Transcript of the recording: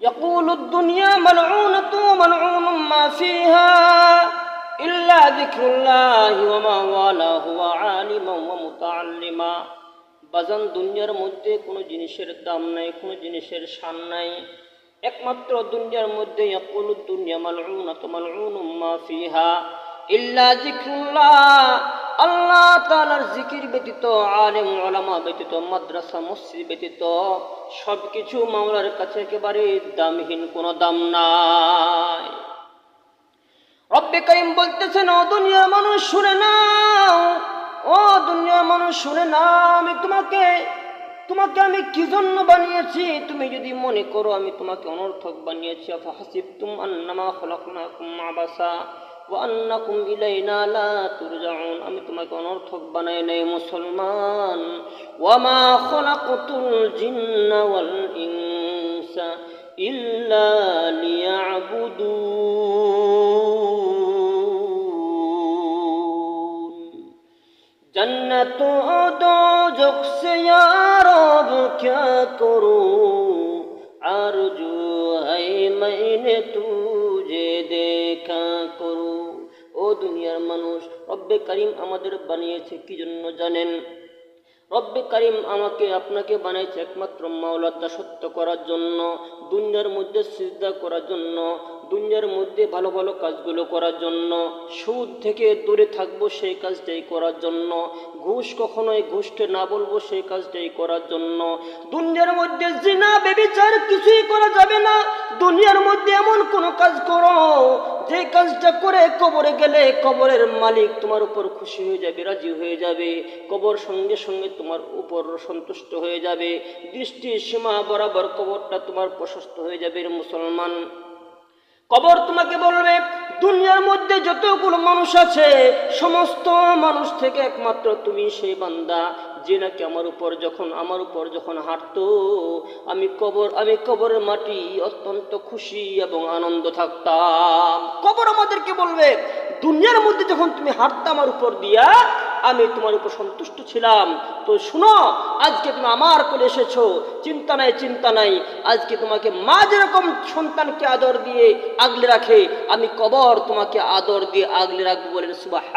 يقول الدنيا ملعونة ملعون ما فيها إلا ذكر الله وما والاه وعالما ومتعلما বাজান দুনিয়ার মধ্যে কোনো জিনিসের দাম নাই কোনো জিনিসের শান নাই একমাত্র দুনিয়ার মধ্যে ইয়াকুলু দুনিয়া মালউনাতু মালউনুম মা ফিহা ইল্লা যিকরুল্লাহ আল্লাহ তাআলার জিকির ব্যতীত, আলেম ওলামা ব্যতীত, মাদ্রাসা, মসজিদ ব্যতীত সবকিছু মাওলার কাছে একেবারে দামহীন, কোনো দাম নাই। রব্বে করিম বলতেছেন, ও দুনিয়ার মানুষ, শুনে নাও, ও দুনিয়ার মানুষ, শুনে নাও, আমি তোমাকে তোমাকে আমি কি জন্য বানিয়েছি? তুমি যদি মনে করো, আমি তোমাকে অনর্থক বানিয়েছি। আফা হাসিবতুম আন্নামা খলাকনাকুম আবাসা। ওয়া আন্নাকুম ইলাইনা লা তুরজাউন আমি তোমাকে অনর্থক বানাই নাই মুসলমান ওয়ামা খলাকতুল জিন্না ওয়াল ইনসা ইল্লা লিয়াবুদুন जन्नत दो जुग से यार अब क्या करूं आरजू है मैंने तुझे দেখা করু ও দুনিয়ার মানুষ। রব্বে করিম আমাদের বানিয়েছে, কি জন্য জানেন? রব্বে করিম আমাকে, আপনাকে বানাইছে একমাত্র মাওলার দাসত্ব করার জন্য, দুনিয়ার মধ্যে সিজদা করার জন্য, দুনিয়ার মধ্যে ভালো ভালো কাজগুলো করার জন্য, সুদ থেকে দূরে থাকব সেই কাজটাই করার জন্য, ঘুষ কখনোই ঘুষকে না বলব সেই কাজটাই করার জন্য। দুনিয়ার মধ্যে জিনা বেবিচার কিছুই করা যাবে না। দুনিয়ার মধ্যে এমন কোনো কাজ করো যে কাজটা করে কবরে গেলে কবরের মালিক তোমার উপর খুশি হয়ে যাবে, রাজি হয়ে যাবে। কবর সঙ্গে সঙ্গে তোমার উপর সন্তুষ্ট হয়ে যাবে। দৃষ্টি সীমা বরাবর কবরটা তোমার প্রশস্ত হয়ে যাবে মুসলমান। কবর তোমাকে বলবে, দুনিয়ার মধ্যে যতগুলো মানুষ আছে, সমস্ত মানুষ থেকে একমাত্র তুমি সেই বান্দা। যে নাকি আমার উপর যখন, আমার উপর যখন হাঁটতো, আমি কবর, আমি কবরের মাটি অত্যন্ত খুশি এবং আনন্দ থাকতাম। কবর আমাদেরকে বলবে, দুনিয়ার মধ্যে যখন তুমি হাঁটতে আমার উপর দিয়া, আমি তোমার উপর সন্তুষ্ট ছিলাম। তো শুনো, আজকে তুমি আমার কোলে এসেছ, চিন্তা নাই চিন্তা নাই। আজকে তোমাকে মা যেরকম সন্তানকে আদর দিয়ে আগলে রাখে, আমি কবর তোমাকে আদর দিয়ে আগলে রাখব বলেন সুবাহ